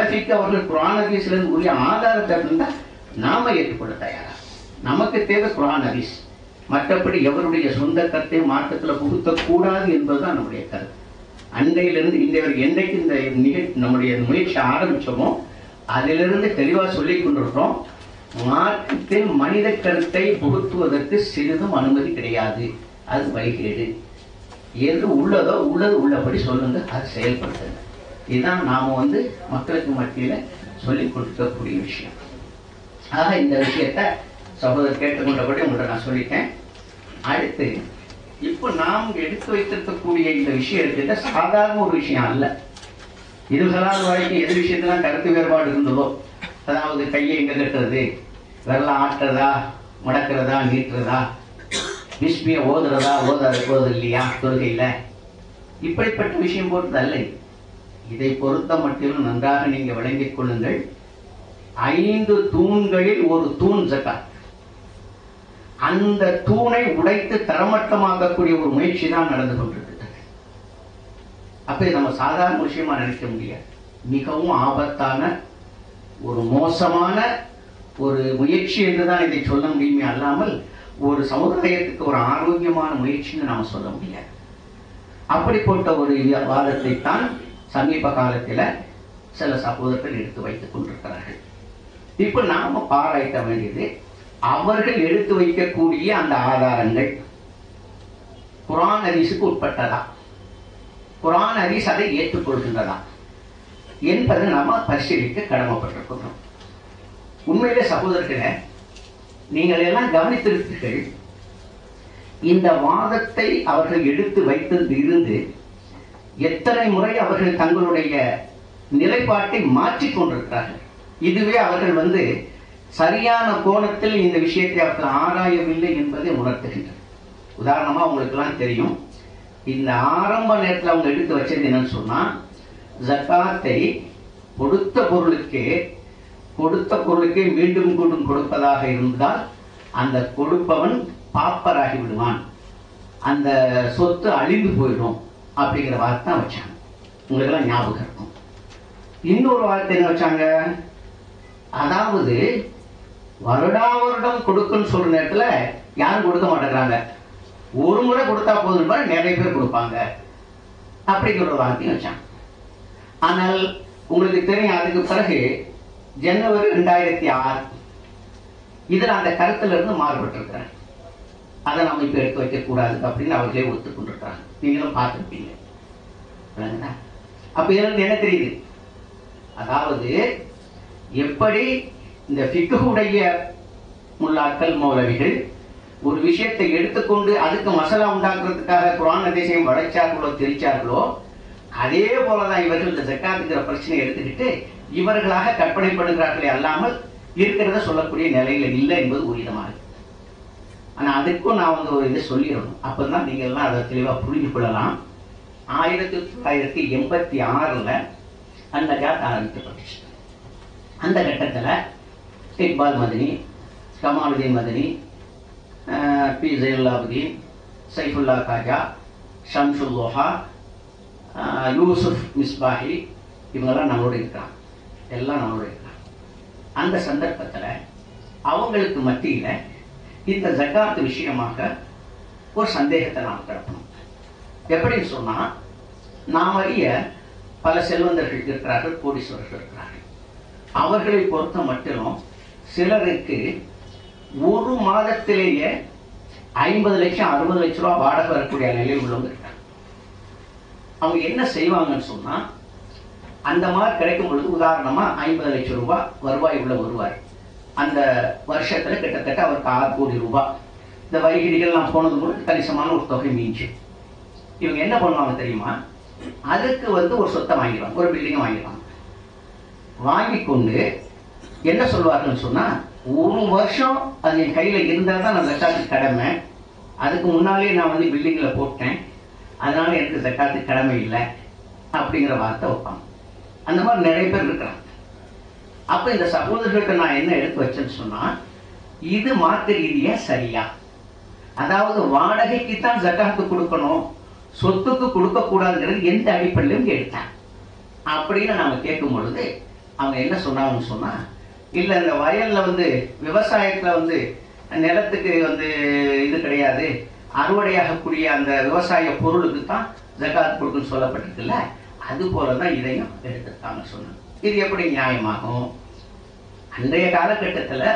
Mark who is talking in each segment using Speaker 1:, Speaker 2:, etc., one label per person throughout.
Speaker 1: சலஃபிக்கு அவர்கள் குரான் ஹதீஸ்லேருந்து உரிய ஆதாரத்தை இருந்தால் நாம ஏற்றுக்கொள்ள தயாரா? நமக்கு தேவை குரான் ஹதீஸ். மற்றபடி எவருடைய சொந்த கருத்தை மாற்றத்துல புகுத்தக்கூடாது என்பதுதான் நம்முடைய கருத்து. அன்றையிலிருந்து இன்றைய என்றைக்கு இந்த நிகழ்ச்சி நம்முடைய முயற்சி ஆரம்பித்தோமோ அதிலிருந்து தெளிவாக சொல்லிக் கொண்டிருக்கிறோம் மாற்றத்தில் மனித கருத்தை புகுத்துவதற்கு சிறிதும் அனுமதி கிடையாது. அது வழிகேடு. எது உள்ளதோ உள்ளது உள்ளபடி சொல்லுங்க அது செயல்படுத்துங்க. இதுதான் நாம் வந்து மக்களுக்கு மத்தியில் சொல்லிக் கொடுக்கக்கூடிய விஷயம். ஆக இந்த விஷயத்த சகோதரர் கேட்டுக்கொண்டபடி உங்கள்கிட்ட நான் சொல்லிட்டேன். அடுத்து இப்போ நாம் எடுத்து வைத்திருக்கக்கூடிய இந்த விஷயம் இருக்கிறது சாதாரண ஒரு விஷயம் அல்ல. இதுகளால் வரைக்கும் எது விஷயத்தெல்லாம் கருத்து வேறுபாடு இருந்ததோ அதாவது கையை எங்கே கட்டுறது? வெள்ளம் ஆட்டுறதா? முடக்கிறதா? நீட்டுறதா? விஸ்மியை ஓதுறதா? ஓத ஓது இல்லையா? தொழுகையில்? இப்படிப்பட்ட விஷயம் போட்டது அல்ல இதை பொறுத்த மட்டிலும் நன்றாக நீங்க விளங்கிக் கொள்ளுங்கள். ஐந்து தூண்களில் ஒரு தூண் ஜக்காத். அந்த தூணை உடைத்து தரமட்டமாக்கக்கூடிய ஒரு முயற்சி தான் நடந்து கொண்டிருக்கிறது. அப்ப நம்ம சாதாரண விஷயமா நினைக்க முடியாது. மிகவும் ஆபத்தான ஒரு மோசமான ஒரு முயற்சி என்றுதான் இதை சொல்ல முடியுமே அல்லாமல் ஒரு சமுதாயத்துக்கு ஒரு ஆரோக்கியமான முயற்சின்னு நாம சொல்ல முடியாது. அப்படிப்பட்ட ஒரு வாதத்தை தான் சமீப காலத்தில் சில சகோதரர்கள் எடுத்து வைத்துக் கொண்டிருக்கிறார்கள். இப்போ நாம பாராட்ட வேண்டியது அவர்கள் எடுத்து வைக்கக்கூடிய அந்த ஆதாரங்கள். குரான் ஹதீஸுக்கு உட்பட்டதா? குரான் ஹதீஸ் அதை ஏற்றுக்கொள்கின்றதா? என்பதை நாம பரிசீலிக்க கடமைப்பட்டிருக்கிறோம் உண்மையிலே சகோதரர்களை நீங்கள் எல்லாம் கவனித்திருப்பீர்கள் இந்த வாதத்தை அவர்கள் எடுத்து வைத்தது இருந்து எத்தனை முறை அவர்கள் தங்களுடைய நிலைப்பாட்டை மாற்றிக் கொண்டிருக்கிறார்கள். இதுவே அவர்கள் வந்து சரியான கோணத்தில் இந்த விஷயத்தை அவர்கள் ஆராயவில்லை என்பதை உணர்த்துகின்றனர். உதாரணமாக உங்களுக்கெல்லாம் தெரியும். இந்த ஆரம்ப நேரத்தில் அவங்க எடுத்து வச்சது என்னன்னு சொன்னால் ஜக்காத்தை கொடுத்த பொருளுக்கே கொடுத்த பொருளுக்கே மீண்டும் கூடும் கொடுப்பதாக இருந்தால் அந்த கொடுப்பவன் பாப்பராகி விடுவான். அந்த சொத்து அழிந்து போயிடும். அப்படிங்கிற வார்த்தை தான் வச்சாங்க. உங்களுக்கெல்லாம் ஞாபகம் இருக்கும். இன்னொரு வார்த்தை என்ன வச்சாங்க? அதாவது வருடா வருடம் கொடுக்குன்னு சொல்ற நேரத்துல யாரும் கொடுக்க மாட்டேங்கிறாங்க. ஒரு முறை கொடுத்தா போதும் நிறைய பேர் கொடுப்பாங்க. அப்படிங்கிற ஒரு வார்த்தையும் வச்சாங்க. ஆனால் உங்களுக்கு தெரியும் அதுக்கு பிறகு ஜனவரி ரெண்டாயிரத்தி ஆறு இதில் அந்த கருத்துல இருந்து மாறுபட்டிருக்கிறேன். அதை நம்ம இப்போ எடுத்து வைக்கக்கூடாது அப்படின்னு அவர்களே ஒத்துக்கொண்டிருக்கிறாங்க நீங்களும் பார்த்துருப்பீங்க. அப்போ இதில் என்ன தெரியுது? அதாவது எப்படி இந்த ஃபிக்குடைய முல்லாக்கள் மௌலவிகள் ஒரு விஷயத்தை எடுத்துக்கொண்டு அதுக்கு மசாலா உண்டாக்குறதுக்காக குரான் தேசியம் வளைச்சார்களோ தெரிச்சார்களோ அதே போலதான் இவர்கள் இந்த ஜக்காத்துங்கிற பிரச்சனையை எடுத்துக்கிட்டு இவர்களாக கற்பனை பண்ணுகிறார்களே அல்லாமல் இருக்கிறத சொல்லக்கூடிய நிலையில இல்லை என்பது உரிதமாக ஆனால் அதுக்கும் நான் வந்து ஒரு இதை சொல்லிடணும். அப்போ தான் நீங்கள் எல்லாம் அதை தெளிவாக புரிஞ்சு கொள்ளலாம். ஆயிரத்தி தொள்ளாயிரத்தி எண்பத்தி ஆறில் அந்த ஜாத் ஆரம்பிக்கப்பட்டுச்சு. அந்த கட்டத்தில் இக்பால் மதினி கமாலுதீன் மதினி பி ஜெயல்லாபுதீன் சைஃபுல்லா காஜா ஷம்சுல் லோஹா யூசுப் மிஸ்பாஹி இவங்கெல்லாம் நம்மளோட இருக்கிறாங்க. எல்லாம் நம்மளோட இருக்கிறாங்க. அந்த சந்தர்ப்பத்தில் அவங்களுக்கு மத்தியில் இந்த ஜக்காத் விஷயமாக ஒரு சந்தேகத்தை நாம் கிளப்பணும். எப்படின்னு சொன்னா நாம் அறிய பல செல்வந்தர்கள் இருக்கிறார்கள் கோடீஸ்வரர்கள் இருக்கிறார்கள். அவர்களை பொறுத்த மட்டிலும் சிலருக்கு ஒரு மாதத்திலேயே ஐம்பது லட்சம் அறுபது லட்சம் ரூபாய் வாடகை வரக்கூடிய நிலையில் உள்ளவங்க இருக்காங்க. அவங்க என்ன செய்வாங்கன்னு சொன்னா அந்த மாதிரி கிடைக்கும் பொழுது உதாரணமா ஐம்பது லட்சம் ரூபாய் வருவாய் உள்ள வருவார். அந்த வருஷத்துல கிட்டத்தட்ட அவருக்கு ஆறு கோடி ரூபாய். இந்த வரிகிரிகள்லாம் போனது கூட கணிசமான ஒரு தொகை மீஞ்சு. இவங்க என்ன பண்ணுவாங்க தெரியுமா? அதுக்கு வந்து ஒரு சொத்தை வாங்கிடுவாங்க ஒரு பில்டிங்கை வாங்கிடுவாங்க. வாங்கி கொண்டு என்ன சொல்வார்கள்னு சொன்னா ஒரு வருஷம் அது என் கையில இருந்தால் தான் நான் ஜக்காத்து கடமை. அதுக்கு முன்னாலே நான் வந்து பில்டிங்கில் போட்டேன். அதனால எனக்கு ஜக்காத்து கடமை இல்லை. அப்படிங்கிற வார்த்தை வைப்பாங்க. அந்த மாதிரி நிறைய பேர் இருக்கிறாங்க. அப்ப இந்த சகோதரர்களுக்கு நான் என்ன எடுத்து வச்சேன்னு சொன்னா இது மார்க்க ரீதியா சரியா? அதாவது வாடகைக்கு தான் ஜக்காத்து கொடுக்கணும் சொத்துக்கு கொடுக்க கூடாதுங்கிறது எந்த அடிப்படையிலும் கேட்டான். அப்படின்னு நாம கேட்கும் பொழுது அவங்க என்ன சொன்னாங்கன்னு சொன்னா இல்ல இந்த வயல்ல வந்து விவசாயத்துல வந்து நிலத்துக்கு வந்து இது கிடையாது. அறுவடையாகக்கூடிய அந்த விவசாய பொருளுக்கு தான் ஜகாத் கொடுக்குன்னு சொல்லப்பட்டிருக்குல்ல அது போல தான் இதையும் எடுத்துருக்காங்க சொன்னாங்க. இது எப்படி நியாயமாகும்? அன்றைய காலகட்டத்தில்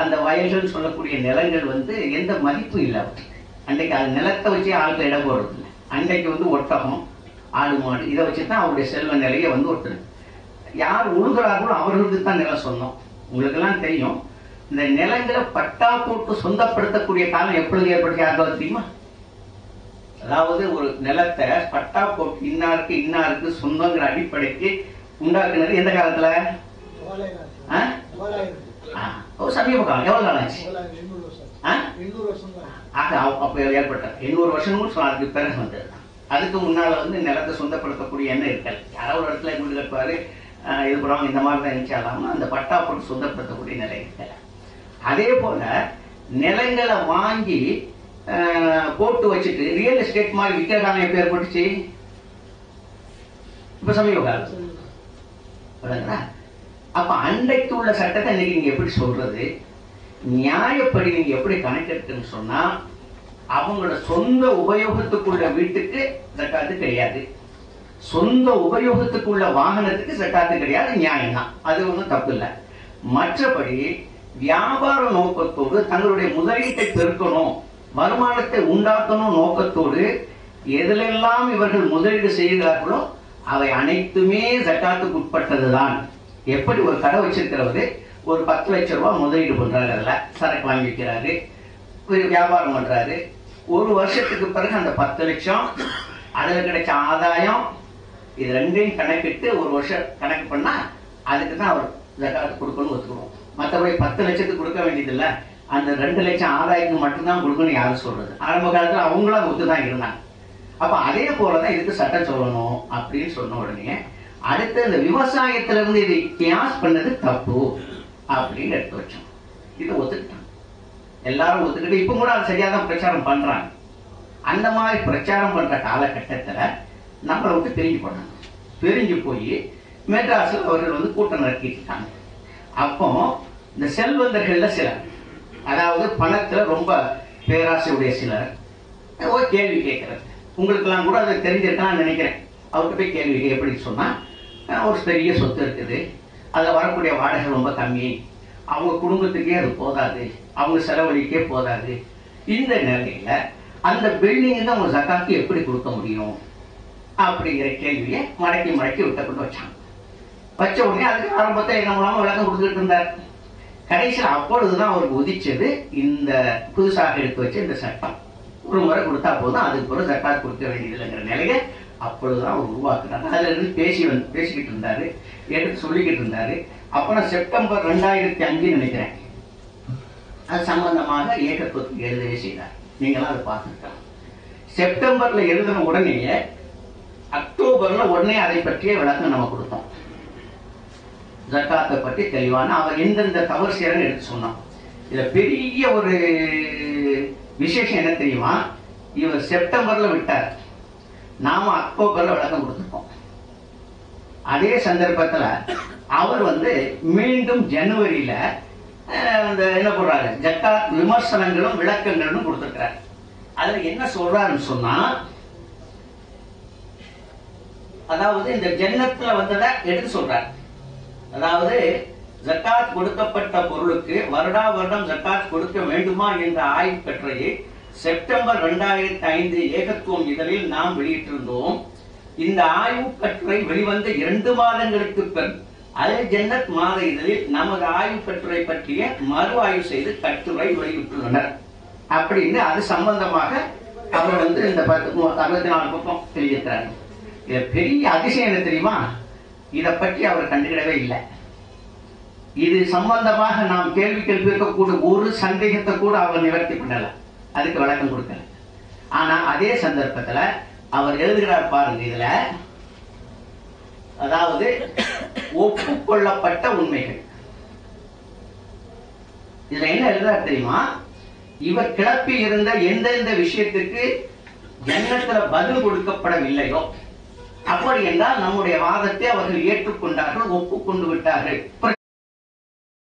Speaker 1: அந்த வயல்கள் சொல்லக்கூடிய நிலங்கள் வந்து எந்த மதிப்பும் இல்லை. அன்றைக்கு அது நிலத்தை வச்சு ஆளுக்கு இடம் போடுறது இல்லை அன்றைக்கு வந்து ஒட்டகம் ஆடு மாடு இதை வச்சு தான் அவருடைய செல்வ நிலையை வந்து ஒருத்தர் யார் உழுகிறார்களோ அவர்களுக்கு தான் நிலம் சொந்தம். உங்களுக்கெல்லாம் தெரியும் இந்த நிலங்களை பட்டா போட்டு சொந்தப்படுத்தக்கூடிய காலம் எப்பொழுது ஏற்பட்டு யாருக்காவது தெரியுமா? அதாவது ஒரு நிலத்தை பட்டா போட்டு இன்னாருக்கு இன்னாருக்கு சொந்தங்கிற அடிப்படைக்கு உண்டாக்குனது எந்த காலத்தில்? சமீப காலம் எவ்வளவு காலம் ஆச்சு? ஆ? ஆக அவ- எண்ணூறு வருஷமும் சொ- அதுக்கு பிறகு வந்தது அதுக்கு முன்னால வந்து நிலத்தை சொந்தப்படுத்தக்கூடிய எண்ணம் இருக்காது. யாராவது ஒரு இடத்துல வீடு கட்டுவாரு. இது பண்ணுவாங்க இந்த மாதிரி தான் இருந்துச்சாலாம அந்த பட்டா போட்டு சொந்தப்படுத்தக்கூடிய நிலை இருக்கல அதே போல நிலங்களை வாங்கி ஆஹ் போட்டு வச்சுட்டு ரியல் எஸ்டேட் மாதிரி விற்கிற எப்போ ஏற்பட்டுச்சு? இப்போ சமீப காலம். அப்ப அன்றைக்கு உள்ள சட்டத்தை இன்னைக்கு நீங்க எப்படி சொல்றது? நியாயப்படி நீங்க எப்படி கணக்கெடுக்குன்னு சொன்னா அவங்களோட சொந்த உபயோகத்துக்குள்ள வீட்டுக்கு ஜக்காத்து கிடையாது. சொந்த உபயோகத்துக்குள்ள வாகனத்துக்கு ஜக்காத்து கிடையாது நியாயம்தான் அது ஒன்றும் தப்பு இல்லை. மற்றபடி வியாபார நோக்கத்தோடு தங்களுடைய முதலீட்டை பெருக்கணும் வருமானத்தை உண்டாக்கணும் நோக்கத்தோடு எதிலெல்லாம் இவர்கள் முதலீடு செய்கிறார்களோ அவை அனைத்துமே ஜக்காத்துக்கு உட்பட்டதுதான். எப்படி ஒரு கடை வச்சிருக்கிறவர் ஒரு பத்து லட்ச ரூபா முதலீடு பண்ணுறாரு அதில். சரக்கு வாங்கி வைக்கிறாரு வியாபாரம் பண்ணுறாரு ஒரு வருஷத்துக்கு பிறகு அந்த பத்து லட்சம் அதில் கிடைச்ச ஆதாயம் இது ரெண்டையும் கணக்கிட்டு ஒரு வருஷம் கணக்கு பண்ணால் அதுக்கு தான் அவர் ஜக்காத்து கொடுக்கணும்னு ஒத்துக்குவோம். மற்றபடி பத்து லட்சத்துக்கு கொடுக்க வேண்டியதில்ல. அந்த ரெண்டு லட்சம் ஆதாயத்துக்கு மட்டும்தான் கொடுக்கணும்னு யாரும் சொல்கிறது ஆரம்ப காலத்தில் அவங்களும் அதை ஒத்து தான் இருந்தாங்க. அப்போ அதே போலதான் இதுக்கு சட்டம் சொல்லணும் அப்படின்னு சொன்ன உடனே அடுத்து இந்த விவசாயத்துல இருந்து இதை கியாஸ் பண்ணது தப்பு அப்படின்னு எடுத்து வச்சோம். இதை ஒத்துக்கிட்டாங்க எல்லாரும் ஒத்துக்கிட்டு இப்போ கூட அது சரியாக தான் பிரச்சாரம் பண்றாங்க. அந்த மாதிரி பிரச்சாரம் பண்ற காலகட்டத்தில் நம்மளை விட்டு பிரிஞ்சு போனாங்க. பிரிஞ்சு போய் மெட்ராஸில் அவர்கள் வந்து கூட்டம் நடத்திட்டாங்க அப்போ இந்த செல்வந்தர்களில் சிலர் அதாவது பணத்தில் ரொம்ப பேராசையுடைய சிலர் ஒரு கேள்வி கேட்கறது. உங்களுக்கெல்லாம் கூட அது தெரிஞ்சிருக்கான்னு நினைக்கிறேன். அவர்கிட்ட போய் கேள்வி எப்படி சொன்னால் ஒரு பெரிய சொத்து இருக்குது. அதில் வரக்கூடிய வாடகை ரொம்ப கம்மி. அவங்க குடும்பத்துக்கே அது போதாது. அவங்க செலவழிக்கே போதாது. இந்த நிலையில அந்த பில்டிங்கு அவங்க சக்காக்கு எப்படி கொடுக்க முடியும்? அப்படிங்கிற கேள்வியை மடக்கி மடக்கி விட்ட கொண்டு வச்சாங்க. வச்ச உடனே அதுக்கு ஆரம்பத்தில் என்ன மூலமா விளக்கம் கொடுத்துட்டு இருந்தார். கடைசியில் அப்பொழுதுதான் அவருக்கு உதிச்சது இந்த புதுசாக எடுத்து வச்ச இந்த சட்டம். ஒரு முறை கொடுத்தா போதும் அதுக்கு பிறகு ஜக்காத் கொடுக்க வேண்டியதில்லைங்கிற நிலையை அப்பொழுதுதான் அவர் உருவாக்குனார். அதுல இருந்து பேசி வந்து பேசிக்கிட்டு இருந்தாரு. எடுத்து சொல்லிக்கிட்டு இருந்தாரு. அப்புறம் செப்டம்பர் ரெண்டாயிரத்தி அஞ்சு நினைக்கிறேன். அது சம்பந்தமாக ஏகத்துவத்துக்கு எழுதவே செய்தார். நீங்களாம் அதை பார்த்துருக்கலாம். செப்டம்பர்ல எழுதின உடனேயே அக்டோபர்ல உடனே அதை பற்றிய விளக்கம் நம்ம கொடுத்தோம். ஜக்காத்தை பற்றி தெளிவான அவர் எந்தெந்த தவறு செய்யறன்னு எடுத்து சொன்னான். இதுல பெரிய ஒரு விசேஷம் என்ன தெரியுமா? இவர் செப்டம்பர்ல விட்டார். நாம அக்டோபர்ல விளக்கம் கொடுத்துருக்கோம். அதே சந்தர்ப்பத்துல அவர் வந்து மீண்டும் ஜனவரியில அஹ், அந்த என்ன போடுறாரு? ஜக்காத் விமர்சனங்களும் விளக்கங்களும் கொடுத்துருக்கிறார். அதுல என்ன சொல்றாருன்னு சொன்னா அதாவது இந்த ஜன்னத்துல வந்ததை எடுத்து சொல்றார். அதாவது ஜக்காத் கொடுக்கப்பட்ட பொருளுக்கு வருடா வருடம் ஜக்காத் கொடுக்க வேண்டுமா என்ற ஆய்வு பெற்றையை செப்டம்பர் ரெண்டாயிரத்தி ஐந்து ஏகத்துவம் இதழில் நாம் வெளியிட்டிருந்தோம். இந்த ஆய்வு கட்டுரை வெளிவந்த இரண்டு மாதங்களுக்கு பின் அல் ஜன்னத் மாத இதழில் நமது ஆய்வு கட்டுரை பற்றிய மறு ஆய்வு செய்து கட்டுரை வெளியிட்டுள்ளனர். அப்படின்னு அது சம்பந்தமாக அவர் வந்து இந்த பத்து அறுபத்தி நாலு பக்கம் எழுதியிருக்கிறார் இது பெரிய அதிசயம் என்ன தெரியுமா? இதை பற்றி அவர் கண்டுக்கிடவே இல்லை. இது சம்பந்தமாக நாம் கேள்வி கேள்வி இருக்கக்கூடிய ஒரு சந்தேகத்தை கூட அவர் நிவர்த்தி பண்ணலை. அதுக்கு விளக்கம் கொடுக்கல. ஆனா அதே சந்தர்ப்பத்துல அவர் எழுதுகிறார் பாருங்க இதுல. அதாவது ஒப்புக்கொள்ளப்பட்ட உண்மைகள். இதுல என்ன எழுதுறார் தெரியுமா? இவர் கிளப்பி இருந்த எந்தெந்த விஷயத்திற்கு ஜன்னத்துல பதில் கொடுக்கப்படவில்லையோ அப்படி என்றால் நம்முடைய வாதத்தை அவர்கள் ஏற்றுக்கொண்டார்கள் ஒப்புக்கொண்டு விட்டார்கள்.